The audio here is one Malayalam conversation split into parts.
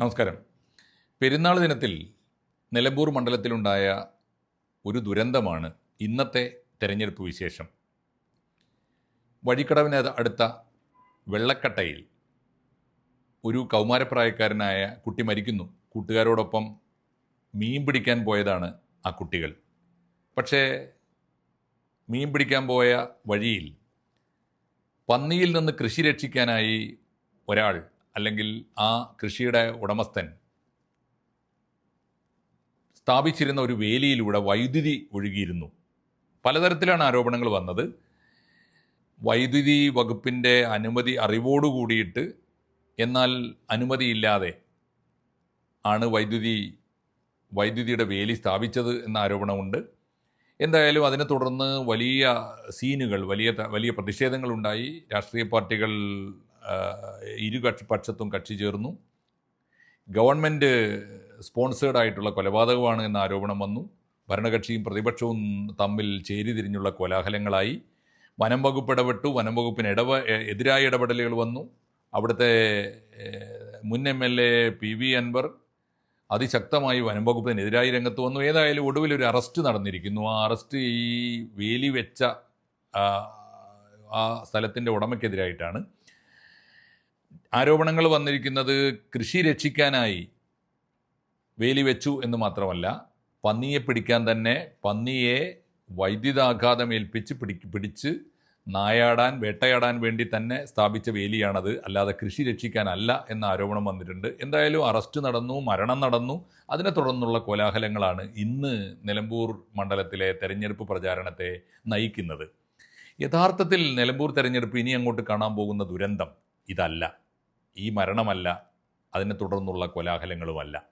നമസ്കാരം. പെരുന്നാൾ ദിനത്തിൽ നിലമ്പൂർ മണ്ഡലത്തിലുണ്ടായ ഒരു ദുരന്തമാണ് ഇന്നത്തെ തെരഞ്ഞെടുപ്പ് വിശേഷം. വഴിക്കടവിന് അടുത്ത വെള്ളക്കട്ടയിൽ ഒരു കൗമാരപ്രായക്കാരനായ കുട്ടി മരിക്കുന്നു. കൂട്ടുകാരോടൊപ്പം മീൻ പിടിക്കാൻ പോയതാണ് ആ കുട്ടികൾ. പക്ഷേ മീൻ പിടിക്കാൻ പോയ വഴിയിൽ പന്നിയിൽ നിന്ന് കൃഷി രക്ഷിക്കാനായി ഒരാൾ അല്ലെങ്കിൽ ആ കൃഷിയുടെ ഉടമസ്ഥൻ സ്ഥാപിച്ചിരുന്ന ഒരു വേലിയിലൂടെ വൈദ്യുതി ഒഴുകിയിരുന്നു. പലതരത്തിലാണ് ആരോപണങ്ങൾ വന്നത്. വൈദ്യുതി വകുപ്പിന്റെ അനുമതി അറിവോടുകൂടിയിട്ട് എന്നാൽ അനുമതിയില്ലാതെ ആണ് വൈദ്യുതി വൈദ്യുതിയുടെ വേലി സ്ഥാപിച്ചത് എന്ന ആരോപണമുണ്ട്. എന്തായാലും അതിനെ തുടർന്ന് വലിയ സീനുകൾ വലിയ വലിയ പ്രതിഷേധങ്ങളുണ്ടായി. രാഷ്ട്രീയ പാർട്ടികൾ ഇരു കക്ഷി പക്ഷത്തും കക്ഷി ചേർന്നു. ഗവൺമെന്റ് സ്പോൺസേഡ് ആയിട്ടുള്ള കൊലപാതകമാണ് എന്ന ആരോപണം വന്നു. ഭരണകക്ഷിയും പ്രതിപക്ഷവും തമ്മിൽ ചേരിതിരിഞ്ഞുള്ള കോലാഹലങ്ങളായി. വനം വകുപ്പ് ഇടപെട്ടു. വനം വകുപ്പിന് ഇടപ എതിരായ ഇടപെടലുകൾ വന്നു. അവിടുത്തെ മുൻ M L A P V Anvar അതിശക്തമായി വനം വകുപ്പിനെതിരായി രംഗത്ത് വന്നു. ഏതായാലും ഒടുവിൽ ഒരു അറസ്റ്റ് നടന്നിരിക്കുന്നു. ആ അറസ്റ്റ് ഈ വേലി വെച്ച ആ സ്ഥലത്തിന്റെ ഉടമയ്ക്കെതിരായിട്ടാണ്. ആരോപണങ്ങൾ വന്നിരിക്കുന്നത് കൃഷി രക്ഷിക്കാനായി വേലി വെച്ചു എന്ന് മാത്രമല്ല പന്നിയെ പിടിക്കാൻ തന്നെ പന്നിയെ വൈദ്യുതാഘാതം ഏൽപ്പിച്ച് പിടി പിടിച്ച് നായാടാൻ വേട്ടയാടാൻ വേണ്ടി തന്നെ സ്ഥാപിച്ച വേലിയാണത്. അല്ലാതെ കൃഷി രക്ഷിക്കാനല്ല എന്ന ആരോപണം വന്നിട്ടുണ്ട്. എന്തായാലും അറസ്റ്റ് നടന്നു മരണം നടന്നു. അതിനെ തുടർന്നുള്ള കോലാഹലങ്ങളാണ് ഇന്ന് നിലമ്പൂർ മണ്ഡലത്തിലെ തെരഞ്ഞെടുപ്പ് പ്രചാരണത്തെ നയിക്കുന്നത്. യഥാർത്ഥത്തിൽ നിലമ്പൂർ തെരഞ്ഞെടുപ്പ് ഇനി അങ്ങോട്ട് കാണാൻ പോകുന്ന ദുരന്തം ഇതല്ല. ഈ മരണമല്ല അതിനെ തുടർന്നുള്ള കോലാഹലങ്ങളുമല്ല.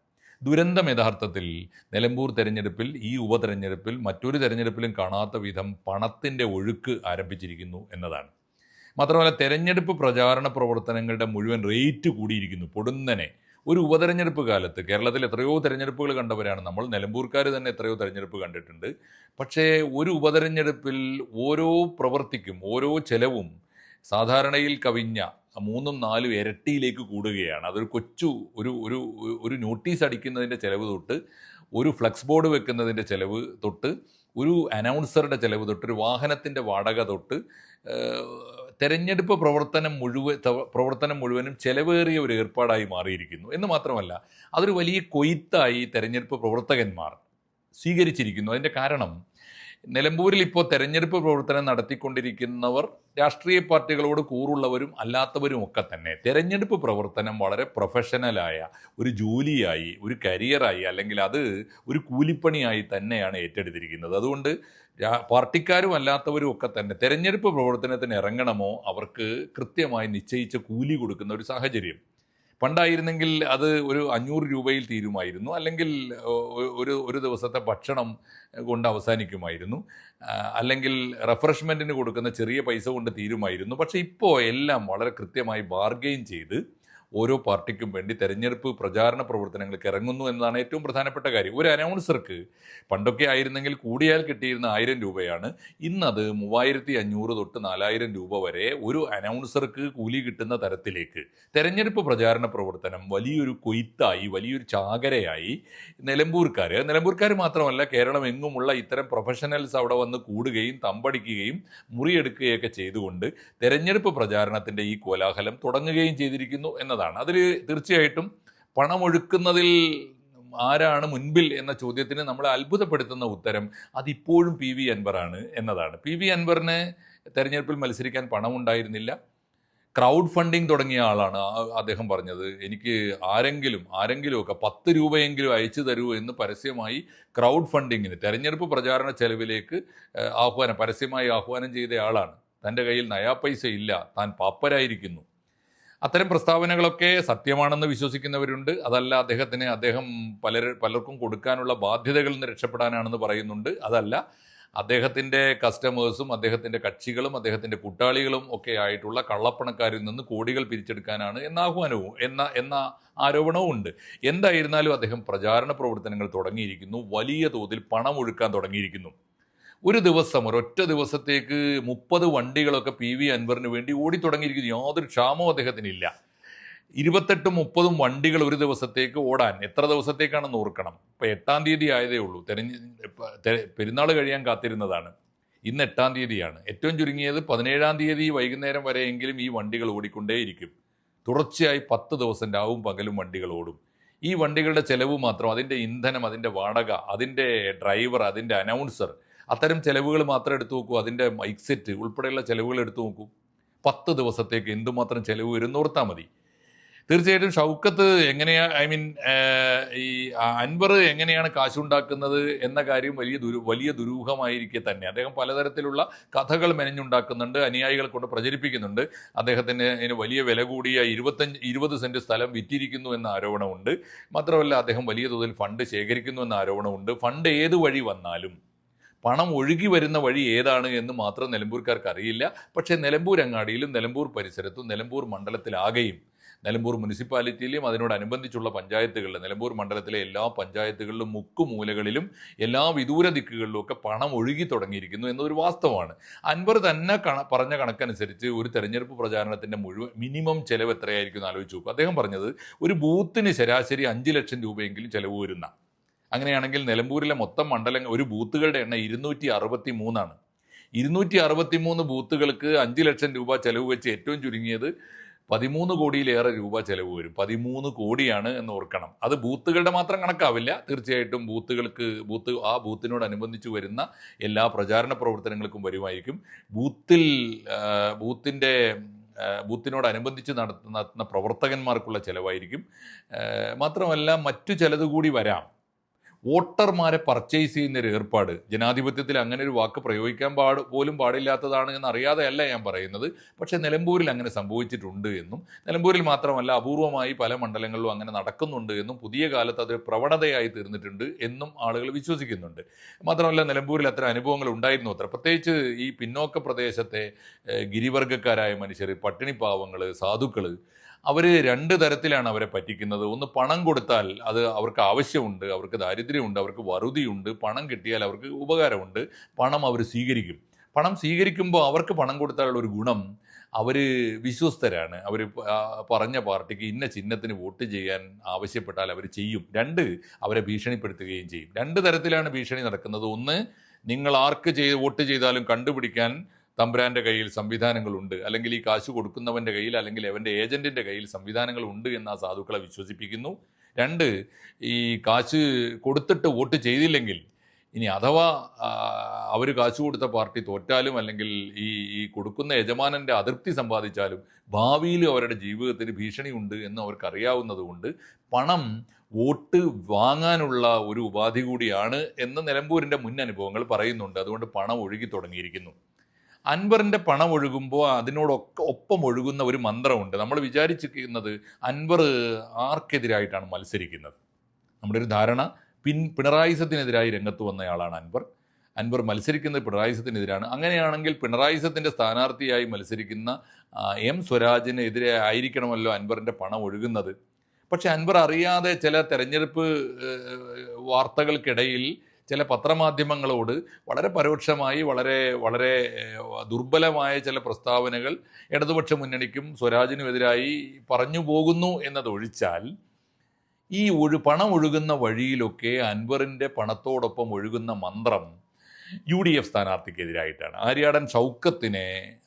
ദുരന്തം യഥാർത്ഥത്തിൽ നിലമ്പൂർ തെരഞ്ഞെടുപ്പിൽ ഈ ഉപതെരഞ്ഞെടുപ്പിൽ മറ്റൊരു തെരഞ്ഞെടുപ്പിലും കാണാത്ത വിധം പണത്തിന്റെ ഒഴുക്ക് ആരംഭിച്ചിരിക്കുന്നു എന്നതാണ്. മാത്രമല്ല തെരഞ്ഞെടുപ്പ് പ്രചാരണ പ്രവർത്തനങ്ങളുടെ മുഴുവൻ റേറ്റ് കൂടിയിരിക്കുന്നു. പൊടുന്നനെ. ഒരു ഉപതെരഞ്ഞെടുപ്പ് കാലത്ത് കേരളത്തിൽ എത്രയോ തെരഞ്ഞെടുപ്പുകൾ കണ്ടവരാണ്. നമ്മൾ നിലമ്പൂർക്കാർ തന്നെ എത്രയോ തെരഞ്ഞെടുപ്പ് കണ്ടിട്ടുണ്ട്. പക്ഷേ ഒരു ഉപതെരഞ്ഞെടുപ്പിൽ ഓരോ പ്രവൃത്തിക്കും ഓരോ ചെലവും സാധാരണയിൽ കവിഞ്ഞ മൂന്നും നാലും ഇരട്ടിയിലേക്ക് കൂടുകയാണ്. അതൊരു കൊച്ചു ഒരു ഒരു ഒരു നോട്ടീസ് അടിക്കുന്നതിന്റെ ചിലവ് തൊട്ട് ഒരു ഫ്ലെക്സ് ബോർഡ് വെക്കുന്നതിന്റെ ചിലവ് തൊട്ട് ഒരു അനൗൺസറുടെ ചിലവ് തൊട്ട് ഒരു വാഹനത്തിന്റെ വാടക തൊട്ട് തെരഞ്ഞെടുപ്പ് പ്രവർത്തനം മുഴുവൻ പ്രവർത്തനം മുഴുവനും ചെലവേറിയ ഒരു ഏർപ്പാടായി മാറിയിരിക്കുന്നു. എന്ന് മാത്രമല്ല അതൊരു വലിയ കൊയ്ത്തായി തെരഞ്ഞെടുപ്പ് പ്രവർത്തകന്മാർ സ്വീകരിച്ചിരിക്കുന്നു. അതിന്റെ കാരണം നിലമ്പൂരിൽ ഇപ്പോൾ തെരഞ്ഞെടുപ്പ് പ്രവർത്തനം നടത്തിക്കൊണ്ടിരിക്കുന്നവർ രാഷ്ട്രീയ പാർട്ടികളോട് കൂറുള്ളവരും അല്ലാത്തവരും ഒക്കെ തന്നെ തെരഞ്ഞെടുപ്പ് പ്രവർത്തനം വളരെ പ്രൊഫഷണലായ ഒരു ജോലിയായി ഒരു കരിയറായി അല്ലെങ്കിൽ അത് ഒരു കൂലിപ്പണിയായി തന്നെയാണ് ഏറ്റെടുത്തിരിക്കുന്നത്. അതുകൊണ്ട് പാർട്ടിക്കാരും അല്ലാത്തവരും ഒക്കെ തന്നെ തെരഞ്ഞെടുപ്പ് പ്രവർത്തനത്തിന് ഇറങ്ങണമോ അവർക്ക് കൃത്യമായി നിശ്ചയിച്ച കൂലി കൊടുക്കുന്ന ഒരു സാഹചര്യം. പണ്ടായിരുന്നെങ്കിൽ അത് ഒരു അഞ്ഞൂറ് രൂപയിൽ തീരുമായിരുന്നു. അല്ലെങ്കിൽ ഒരു ഒരു ദിവസത്തെ ഭക്ഷണം കൊണ്ട് അവസാനിക്കുമായിരുന്നു. അല്ലെങ്കിൽ റെഫ്രഷ്മെന്റിന് കൊടുക്കുന്ന ചെറിയ പൈസ കൊണ്ട് തീരുമായിരുന്നു. പക്ഷേ ഇപ്പോൾ എല്ലാം വളരെ കൃത്യമായി ബാർഗെയിൻ ചെയ്ത് ഓരോ പാർട്ടിക്കും വേണ്ടി തെരഞ്ഞെടുപ്പ് പ്രചാരണ പ്രവർത്തനങ്ങൾക്ക് ഇറങ്ങുന്നു എന്നതാണ് ഏറ്റവും പ്രധാനപ്പെട്ട കാര്യം. ഒരു അനൗൺസർക്ക് പണ്ടൊക്കെ ആയിരുന്നെങ്കിൽ കൂടിയാൽ കിട്ടിയിരുന്ന ആയിരം രൂപയാണ്. ഇന്നത് മൂവായിരത്തി അഞ്ഞൂറ് തൊട്ട് നാലായിരം രൂപ വരെ ഒരു അനൗൺസർക്ക് കൂലി കിട്ടുന്ന തരത്തിലേക്ക് തെരഞ്ഞെടുപ്പ് പ്രചാരണ പ്രവർത്തനം വലിയൊരു കൊയ്ത്തായി വലിയൊരു ചാകരയായി നിലമ്പൂർക്കാർ നിലമ്പൂർക്കാർ മാത്രമല്ല കേരളം എങ്ങുമുള്ള ഇത്തരം പ്രൊഫഷണൽസ് അവിടെ വന്ന് കൂടുകയും തമ്പടിക്കുകയും മുറിയെടുക്കുകയൊക്കെ ചെയ്തുകൊണ്ട് തെരഞ്ഞെടുപ്പ് പ്രചാരണത്തിന്റെ ഈ കോലാഹലം തുടങ്ങുകയും ചെയ്തിരിക്കുന്നു എന്നതാണ് അതിൽ തീർച്ചയായിട്ടും പണമൊഴുക്കുന്നതിൽ ആരാണ് മുൻപിൽ എന്ന ചോദ്യത്തിന് നമ്മളെ അത്ഭുതപ്പെടുത്തുന്ന ഉത്തരം അതിപ്പോഴും പി വി അൻവറാണ് എന്നതാണ്. പി വി അൻവറിന് തെരഞ്ഞെടുപ്പിൽ മത്സരിക്കാൻ പണമുണ്ടായിരുന്നില്ല. ക്രൗഡ് ഫണ്ടിങ് തുടങ്ങിയ ആളാണ് അദ്ദേഹം പറഞ്ഞത്. എനിക്ക് ആരെങ്കിലും ആരെങ്കിലുമൊക്കെ പത്ത് രൂപയെങ്കിലും അയച്ചു തരൂ എന്ന് പരസ്യമായി ക്രൗഡ് ഫണ്ടിങ്ങിന് തെരഞ്ഞെടുപ്പ് പ്രചാരണ ചെലവിലേക്ക് ആഹ്വാനം പരസ്യമായി ആഹ്വാനം ചെയ്ത ആളാണ്. തന്റെ കയ്യിൽ നയാ പൈസ ഇല്ല. താൻ പാപ്പരായിരിക്കുന്നു. അത്തരം പ്രസ്താവനകളൊക്കെ സത്യമാണെന്ന് വിശ്വസിക്കുന്നവരുണ്ട്. അതല്ല അദ്ദേഹത്തിന് അദ്ദേഹം പലർ പലർക്കും കൊടുക്കാനുള്ള ബാധ്യതകളിൽ നിന്ന് രക്ഷപ്പെടാനാണെന്ന് പറയുന്നുണ്ട്. അതല്ല അദ്ദേഹത്തിന്റെ കസ്റ്റമേഴ്സും അദ്ദേഹത്തിന്റെ കക്ഷികളും അദ്ദേഹത്തിന്റെ കൂട്ടാളികളും ഒക്കെ ആയിട്ടുള്ള കള്ളപ്പണക്കാരിൽ നിന്ന് കോടികൾ പിരിച്ചെടുക്കാനാണ് എന്ന ആഹ്വാനവും എന്ന എന്ന ആരോപണവും ഉണ്ട്. എന്തായിരുന്നാലും അദ്ദേഹം പ്രചാരണ പ്രവർത്തനങ്ങൾ തുടങ്ങിയിരിക്കുന്നു. വലിയ തോതിൽ പണം ഒഴുക്കാൻ തുടങ്ങിയിരിക്കുന്നു. ഒരു ദിവസം ഒരൊറ്റ ദിവസത്തേക്ക് മുപ്പത് വണ്ടികളൊക്കെ പി വി അൻവറിന് വേണ്ടി ഓടി തുടങ്ങിയിരിക്കുന്നു. യാതൊരു ക്ഷാമവും അദ്ദേഹത്തിനില്ല ഇരുപത്തെട്ടും മുപ്പതും വണ്ടികൾ ഒരു ദിവസത്തേക്ക് ഓടാൻ എത്ര ദിവസത്തേക്കാണെന്ന് ഓർക്കണം. ഇപ്പം എട്ടാം തീയതി ആയതേ ഉള്ളൂ. തെരഞ്ഞ് പെരുന്നാൾ കഴിയാൻ കാത്തിരുന്നതാണ്. ഇന്ന് എട്ടാം തീയതിയാണ്. ഏറ്റവും ചുരുങ്ങിയത് പതിനേഴാം തീയതി വൈകുന്നേരം വരെയെങ്കിലും ഈ വണ്ടികൾ ഓടിക്കൊണ്ടേയിരിക്കും. തുടർച്ചയായി പത്ത് ദിവസം രാവും പകലും വണ്ടികൾ ഓടും. ഈ വണ്ടികളുടെ ചെലവ് മാത്രം അതിന്റെ ഇന്ധനം അതിന്റെ വാടക അതിന്റെ ഡ്രൈവർ അതിന്റെ അനൗൺസർ അത്തരം ചിലവുകൾ മാത്രം എടുത്തു നോക്കൂ. അതിന്റെ മൈക്ക് സെറ്റ് ഉൾപ്പെടെയുള്ള ചിലവുകൾ എടുത്തു നോക്കൂ. പത്ത് ദിവസത്തേക്ക് എന്തുമാത്രം ചിലവ് വരും ഓർത്താൽ മതി. തീർച്ചയായിട്ടും ഷൗക്കത്ത് എങ്ങനെയാ ഐ മീൻ ഈ അൻവർ എങ്ങനെയാണ് കാശുണ്ടാക്കുന്നത് എന്ന കാര്യം വലിയ ദുരു വലിയ ദുരൂഹമായിരിക്കെ തന്നെ. അദ്ദേഹം പലതരത്തിലുള്ള കഥകൾ മെനഞ്ഞുണ്ടാക്കുന്നുണ്ട് അനുയായികളെ കൊണ്ട് പ്രചരിപ്പിക്കുന്നുണ്ട്. അദ്ദേഹത്തിന് അതിന് വലിയ വില കൂടിയ ഇരുപത്തഞ്ച് ഇരുപത് സെന്റ് സ്ഥലം വിറ്റിരിക്കുന്നു എന്ന ആരോപണമുണ്ട്. മാത്രമല്ല അദ്ദേഹം വലിയ തോതിൽ ഫണ്ട് ശേഖരിക്കുന്നു എന്ന ആരോപണമുണ്ട്. ഫണ്ട് ഏത് വഴി വന്നാലും പണം ഒഴുകി വരുന്ന വഴി ഏതാണ് എന്ന് മാത്രം നിലമ്പൂർക്കാർക്ക് അറിയില്ല പക്ഷേ നിലമ്പൂർ അങ്ങാടിയിലും നിലമ്പൂർ പരിസരത്തും നിലമ്പൂർ മണ്ഡലത്തിലാകെയും നിലമ്പൂർ മുനിസിപ്പാലിറ്റിയിലും അതിനോടനുബന്ധിച്ചുള്ള പഞ്ചായത്തുകളിലും നിലമ്പൂർ മണ്ഡലത്തിലെ എല്ലാ പഞ്ചായത്തുകളിലും മുക്കുമൂലകളിലും എല്ലാ വിദൂര ദിക്കുകളിലും ഒക്കെ പണം ഒഴുകി തുടങ്ങിയിരിക്കുന്നു എന്നൊരു വാസ്തവമാണ്. അൻവർ തന്നെ കണ പറഞ്ഞ കണക്കനുസരിച്ച് ഒരു തെരഞ്ഞെടുപ്പ് പ്രചാരണത്തിന്റെ മുഴുവൻ മിനിമം ചെലവ് എത്രയായിരിക്കും എന്ന് ആലോചിച്ചു അദ്ദേഹം പറഞ്ഞത് ഒരു ബൂത്തിന് ശരാശരി അഞ്ച് ലക്ഷം രൂപയെങ്കിലും ചെലവ് വരുന്ന അങ്ങനെയാണെങ്കിൽ നിലമ്പൂരിലെ മൊത്തം മണ്ഡലങ്ങൾ ഒരു ബൂത്തുകളുടെ എണ്ണം ഇരുന്നൂറ്റി അറുപത്തി മൂന്നാണ് ഇരുന്നൂറ്റി അറുപത്തി മൂന്ന് ബൂത്തുകൾക്ക് അഞ്ച് ലക്ഷം രൂപ ചെലവ് വെച്ച് ഏറ്റവും ചുരുങ്ങിയത് പതിമൂന്ന് കോടിയിലേറെ രൂപ ചെലവ് വരും. പതിമൂന്ന് കോടിയാണ് എന്ന് ഓർക്കണം. അത് ബൂത്തുകളുടെ മാത്രം കണക്കാവില്ല. തീർച്ചയായിട്ടും ബൂത്തുകൾക്ക് ബൂത്ത് ആ ബൂത്തിനോടനുബന്ധിച്ച് വരുന്ന എല്ലാ പ്രചാരണ പ്രവർത്തനങ്ങൾക്കും വരുമായിരിക്കും. ബൂത്തിൽ ബൂത്തിന്റെ ബൂത്തിനോടനുബന്ധിച്ച് നടത്തുന്ന പ്രവർത്തകന്മാർക്കുള്ള ചിലവായിരിക്കും. മാത്രമല്ല മറ്റു ചിലതുകൂടി വരാം. വോട്ടർമാരെ പർച്ചേസ് ചെയ്യുന്ന ഒരു ഏർപ്പാട്. ജനാധിപത്യത്തിൽ അങ്ങനെ ഒരു വാക്ക് പ്രയോഗിക്കാൻ പാട് പോലും പാടില്ലാത്തതാണ് എന്ന് അറിയാതെയല്ല ഞാൻ പറയുന്നത്. പക്ഷേ നിലമ്പൂരിൽ അങ്ങനെ സംഭവിച്ചിട്ടുണ്ട് എന്നും നിലമ്പൂരിൽ മാത്രമല്ല അപൂർവമായി പല മണ്ഡലങ്ങളിലും അങ്ങനെ നടക്കുന്നുണ്ട് എന്നും പുതിയ കാലത്ത് അതൊരു പ്രവണതയായി തീർന്നിട്ടുണ്ട് എന്നും ആളുകൾ വിശ്വസിക്കുന്നുണ്ട്. മാത്രമല്ല നിലമ്പൂരിൽ അത്ര അനുഭവങ്ങൾ ഉണ്ടായിരുന്നു അത്ര. പ്രത്യേകിച്ച് ഈ പിന്നോക്ക പ്രദേശത്തെ ഗിരിവർഗക്കാരായ മനുഷ്യർ പട്ടിണിപ്പാവങ്ങൾ സാധുക്കൾ അവർ രണ്ട് തരത്തിലാണ് അവരെ പറ്റിക്കുന്നത്. ഒന്ന് പണം കൊടുത്താൽ അത് അവർക്ക് ആവശ്യമുണ്ട് അവർക്ക് ദാരിദ്ര്യമുണ്ട് അവർക്ക് വറുതിയുണ്ട് പണം കിട്ടിയാൽ അവർക്ക് ഉപകാരമുണ്ട് പണം അവർ സ്വീകരിക്കും. പണം സ്വീകരിക്കുമ്പോൾ അവർക്ക് പണം കൊടുത്താലുള്ള ഒരു ഗുണം അവർ വിശ്വസ്തരാണ്. അവർ പറഞ്ഞ പാർട്ടിക്ക് ഇന്ന ചിഹ്നത്തിന് വോട്ട് ചെയ്യാൻ ആവശ്യപ്പെട്ടാൽ അവർ ചെയ്യും. രണ്ട് അവരെ ഭീഷണിപ്പെടുത്തുകയും ചെയ്യും. രണ്ട് തരത്തിലാണ് ഭീഷണി നടക്കുന്നത്. ഒന്ന് നിങ്ങൾ ആർക്ക് ചെയ്ത് വോട്ട് ചെയ്താലും കണ്ടുപിടിക്കാൻ തമ്പുരാന്റെ കയ്യിൽ സംവിധാനങ്ങളുണ്ട്. അല്ലെങ്കിൽ ഈ കാശ് കൊടുക്കുന്നവന്റെ കയ്യിൽ അല്ലെങ്കിൽ അവന്റെ ഏജന്റിന്റെ കയ്യിൽ സംവിധാനങ്ങൾ ഉണ്ട് എന്ന് ആ സാധുക്കളെ വിശ്വസിപ്പിക്കുന്നു. രണ്ട് ഈ കാശ് കൊടുത്തിട്ട് വോട്ട് ചെയ്തില്ലെങ്കിൽ ഇനി അഥവാ അവർ കാശ് കൊടുത്ത പാർട്ടി തോറ്റാലും അല്ലെങ്കിൽ ഈ ഈ കൊടുക്കുന്ന യജമാനന്റെ അതൃപ്തി സമ്പാദിച്ചാലും ഭാവിയിൽ അവരുടെ ജീവിതത്തിന് ഭീഷണിയുണ്ട് എന്ന് അവർക്ക് അറിയാവുന്നതുകൊണ്ട് പണം വോട്ട് വാങ്ങാനുള്ള ഒരു ഉപാധി കൂടിയാണ് എന്ന് നിലമ്പൂരിന്റെ മുൻ അനുഭവങ്ങൾ പറയുന്നുണ്ട്. അതുകൊണ്ട് പണം ഒഴുകി തുടങ്ങിയിരിക്കുന്നു. അൻവറിന്റെ പണം ഒഴുകുമ്പോൾ അതിനോടൊക്കെ ഒപ്പം ഒഴുകുന്ന ഒരു മന്ത്രമുണ്ട്. നമ്മൾ വിചാരിച്ചിരിക്കുന്നത് അൻവർ ആർക്കെതിരായിട്ടാണ് മത്സരിക്കുന്നത്? നമ്മുടെ ഒരു ധാരണ പിൻ പിണറായിസത്തിനെതിരായി രംഗത്ത് വന്നയാളാണ് അൻവർ. അൻവർ മത്സരിക്കുന്നത് പിണറായിസത്തിനെതിരാണ്. അങ്ങനെയാണെങ്കിൽ പിണറായിസത്തിന്റെ സ്ഥാനാർത്ഥിയായി മത്സരിക്കുന്ന എം സ്വരാജിനെതിരെ ആയിരിക്കണമല്ലോ അൻവറിന്റെ പണം ഒഴുകുന്നത്. പക്ഷെ അൻവർ അറിയാതെ ചില തെരഞ്ഞെടുപ്പ് വാർത്തകൾക്കിടയിൽ ചില പത്രമാധ്യമങ്ങളോട് വളരെ പരോക്ഷമായി വളരെ വളരെ ദുർബലമായ ചില പ്രസ്താവനകൾ ഇടതുപക്ഷ മുന്നണിക്കും സ്വരാജിനുമെതിരായി പറഞ്ഞു പോകുന്നു എന്നതൊഴിച്ചാൽ ഈ ഒഴു പണം ഒഴുകുന്ന വഴിയിലൊക്കെ അൻവറിന്റെ പണത്തോടൊപ്പം ഒഴുകുന്ന മന്ത്രം യു ഡി എഫ് സ്ഥാനാർത്ഥിക്കെതിരായിട്ടാണ്. ആര്യാടൻ ഷൗക്കത്തിനെ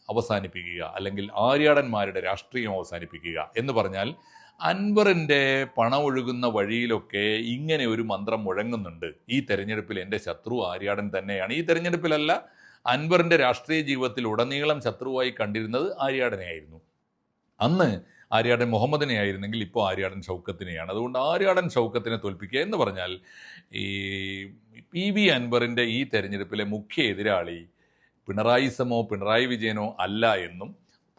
അവസാനിപ്പിക്കുക അല്ലെങ്കിൽ ആര്യാടന്മാരുടെ രാഷ്ട്രീയം അവസാനിപ്പിക്കുക എന്ന് പറഞ്ഞാൽ അൻവറിന്റെ പണം ഒഴുകുന്ന വഴിയിലൊക്കെ ഇങ്ങനെ ഒരു മന്ത്രം മുഴങ്ങുന്നുണ്ട്. ഈ തെരഞ്ഞെടുപ്പിൽ എന്റെ ശത്രു ആര്യാടൻ തന്നെയാണ്. ഈ തെരഞ്ഞെടുപ്പിലല്ല അൻവറിന്റെ രാഷ്ട്രീയ ജീവിതത്തിൽ ഉടനീളം ശത്രുവായി കണ്ടിരുന്നത് ആര്യാടനെയായിരുന്നു അന്ന് ആര്യാടൻ മുഹമ്മദിനെ ആയിരുന്നെങ്കിൽ ഇപ്പോൾ ആര്യാടൻ ഷൗക്കത്തിനെയാണ്. അതുകൊണ്ട് ആര്യാടൻ ഷൗക്കത്തിനെ തോൽപ്പിക്കുക എന്ന് പറഞ്ഞാൽ ഈ പി വി അൻവറിന്റെ ഈ തെരഞ്ഞെടുപ്പിലെ മുഖ്യ എതിരാളി പിണറായി സമോ പിണറായി വിജയനോ അല്ല എന്നും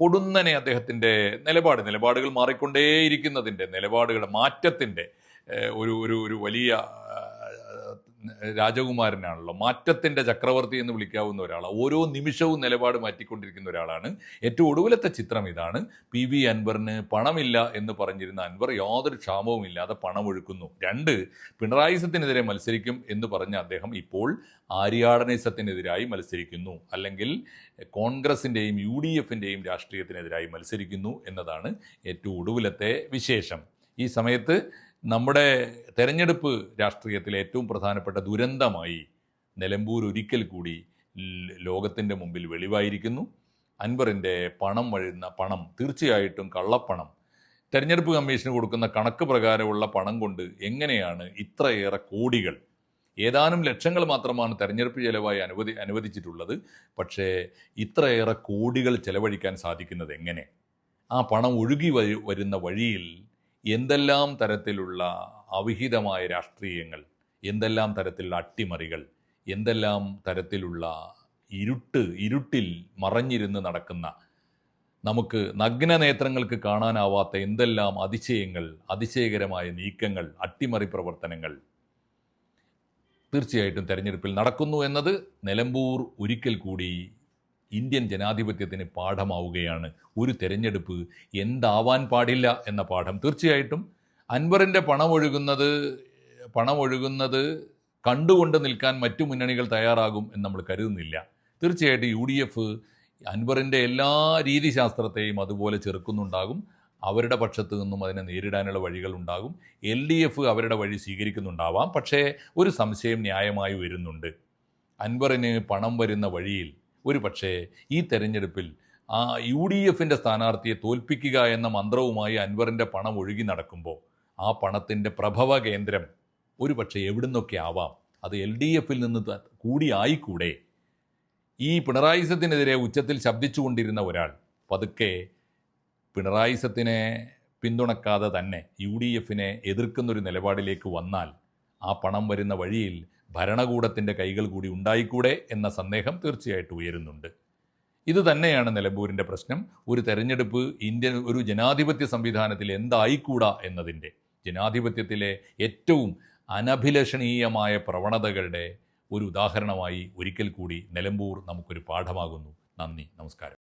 പൊടുന്നനെ അദ്ദേഹത്തിന്റെ നിലപാട് നിലപാടുകൾ മാറിക്കൊണ്ടേയിരിക്കുന്നതിന്റെ നിലപാടുകളുടെ മാറ്റത്തിന്റെ ഒരു ഒരു ഒരു വലിയ രാജകുമാരനാണല്ലോ. മാറ്റത്തിന്റെ ചക്രവർത്തി എന്ന് വിളിക്കാവുന്ന ഒരാളാണ് ഓരോ നിമിഷവും നിലപാട് മാറ്റിക്കൊണ്ടിരിക്കുന്ന ഒരാളാണ്. ഏറ്റവും ഒടുവിലത്തെ ചിത്രം ഇതാണ്. പി വി അൻവറിന് പണമില്ല എന്ന് പറഞ്ഞിരുന്ന അൻവർ യാതൊരു ക്ഷാമവും ഇല്ലാതെ പണം ഒഴുക്കുന്നു രണ്ട് പിണറായി സത്തിനെതിരെ മത്സരിക്കും എന്ന് പറഞ്ഞ അദ്ദേഹം ഇപ്പോൾ ആര്യാടനിസത്തിനെതിരായി മത്സരിക്കുന്നു. അല്ലെങ്കിൽ കോൺഗ്രസിന്റെയും യു ഡി എഫിന്റെയും രാഷ്ട്രീയത്തിനെതിരായി മത്സരിക്കുന്നു എന്നതാണ് ഏറ്റവും ഒടുവിലത്തെ വിശേഷം. ഈ സമയത്ത് നമ്മുടെ തെരഞ്ഞെടുപ്പ് രാഷ്ട്രീയത്തിലെ ഏറ്റവും പ്രധാനപ്പെട്ട ദുരന്തമായി നിലമ്പൂർ ഒരിക്കൽ കൂടി ലോകത്തിന്റെ മുമ്പിൽ വെളിവായിരിക്കുന്നു. അൻവറിന്റെ പണം വഴുന്ന പണം തീർച്ചയായിട്ടും കള്ളപ്പണം. തെരഞ്ഞെടുപ്പ് കമ്മീഷന് കൊടുക്കുന്ന കണക്ക് പ്രകാരമുള്ള പണം കൊണ്ട് എങ്ങനെയാണ് ഇത്രയേറെ കോടികൾ? ഏതാനും ലക്ഷങ്ങൾ മാത്രമാണ് തെരഞ്ഞെടുപ്പ് ചെലവായി അനുവദി അനുവദിച്ചിട്ടുള്ളത്. പക്ഷേ ഇത്രയേറെ കോടികൾ ചെലവഴിക്കാൻ സാധിക്കുന്നത് എങ്ങനെ? ആ പണം ഒഴുകി വരുന്ന വഴിയിൽ എന്തെല്ലാം തരത്തിലുള്ള അവിഹിതമായ രാഷ്ട്രീയങ്ങൾ എന്തെല്ലാം തരത്തിലുള്ള അട്ടിമറികൾ എന്തെല്ലാം തരത്തിലുള്ള ഇരുട്ട് ഇരുട്ടിൽ മറഞ്ഞിരുന്ന് നടക്കുന്ന നമുക്ക് നഗ്ന നേത്രങ്ങൾക്ക് കാണാനാവാത്ത എന്തെല്ലാം അതിശയങ്ങൾ അതിശയകരമായ നീക്കങ്ങൾ അട്ടിമറി പ്രവർത്തനങ്ങൾ തീർച്ചയായിട്ടും തെരഞ്ഞെടുപ്പിൽ നടക്കുന്നു എന്നത് നിലമ്പൂർ ഒരിക്കൽ കൂടി ഇന്ത്യൻ ജനാധിപത്യത്തിന് പാഠമാവുകയാണ്. ഒരു തെരഞ്ഞെടുപ്പ് എന്താവാൻ പാടില്ല എന്ന പാഠം. തീർച്ചയായിട്ടും അൻവറിന്റെ പണമൊഴുകുന്നത് പണമൊഴുകുന്നത് കണ്ടുകൊണ്ട് നിൽക്കാൻ മറ്റു മുന്നണികൾ തയ്യാറാകും എന്ന് നമ്മൾ കരുതുന്നില്ല. തീർച്ചയായിട്ടും യു ഡി എഫ് അൻവറിന്റെ എല്ലാ രീതിശാസ്ത്രത്തെയും അതുപോലെ ചെറുക്കുന്നുണ്ടാകും. അവരുടെ പക്ഷത്തു നിന്നും അതിനെ നേരിടാനുള്ള വഴികൾ ഉണ്ടാകും. എൽ ഡി എഫ് അവരുടെ വഴി സ്വീകരിക്കുന്നുണ്ടാവാം. പക്ഷേ ഒരു സംശയം ന്യായമായി വരുന്നുണ്ട്. അൻവറിന് പണം വരുന്ന വഴിയിൽ ഒരു പക്ഷേ ഈ തെരഞ്ഞെടുപ്പിൽ ആ യു ഡി എഫിന്റെ സ്ഥാനാർത്ഥിയെ തോൽപ്പിക്കുക എന്ന മന്ത്രവുമായി അൻവറിന്റെ പണം ഒഴുകി നടക്കുമ്പോൾ ആ പണത്തിന്റെ പ്രഭവ കേന്ദ്രം ഒരു പക്ഷേ എവിടുന്നൊക്കെ ആവാം. അത് എൽ ഡി എഫിൽ നിന്ന് കൂടിയായിക്കൂടെ ഈ പിണറായിസത്തിനെതിരെ ഉച്ചത്തിൽ ശബ്ദിച്ചുകൊണ്ടിരുന്ന ഒരാൾ പതുക്കെ പിണറായിസത്തിനെ പിന്തുണക്കാതെ തന്നെ യു ഡി എഫിനെ എതിർക്കുന്നൊരു നിലപാടിലേക്ക് വന്നാൽ ആ പണം വരുന്ന വഴിയിൽ ഭരണകൂടത്തിന്റെ കൈകൾ കൂടി ഉണ്ടായിക്കൂടെ എന്ന സന്ദേഹം തീർച്ചയായിട്ടും ഉയരുന്നുണ്ട്. ഇത് തന്നെയാണ് നിലമ്പൂരിന്റെ പ്രശ്നം. ഒരു തെരഞ്ഞെടുപ്പ് ഇന്ത്യൻ ഒരു ജനാധിപത്യ സംവിധാനത്തിൽ എന്തായിക്കൂടാ എന്നതിന്റെ ജനാധിപത്യത്തിലെ ഏറ്റവും അനഭിലഷണീയമായ പ്രവണതകളുടെ ഒരു ഉദാഹരണമായി ഒരിക്കൽ കൂടി നിലമ്പൂർ നമുക്കൊരു പാഠമാകുന്നു. നന്ദി നമസ്കാരം.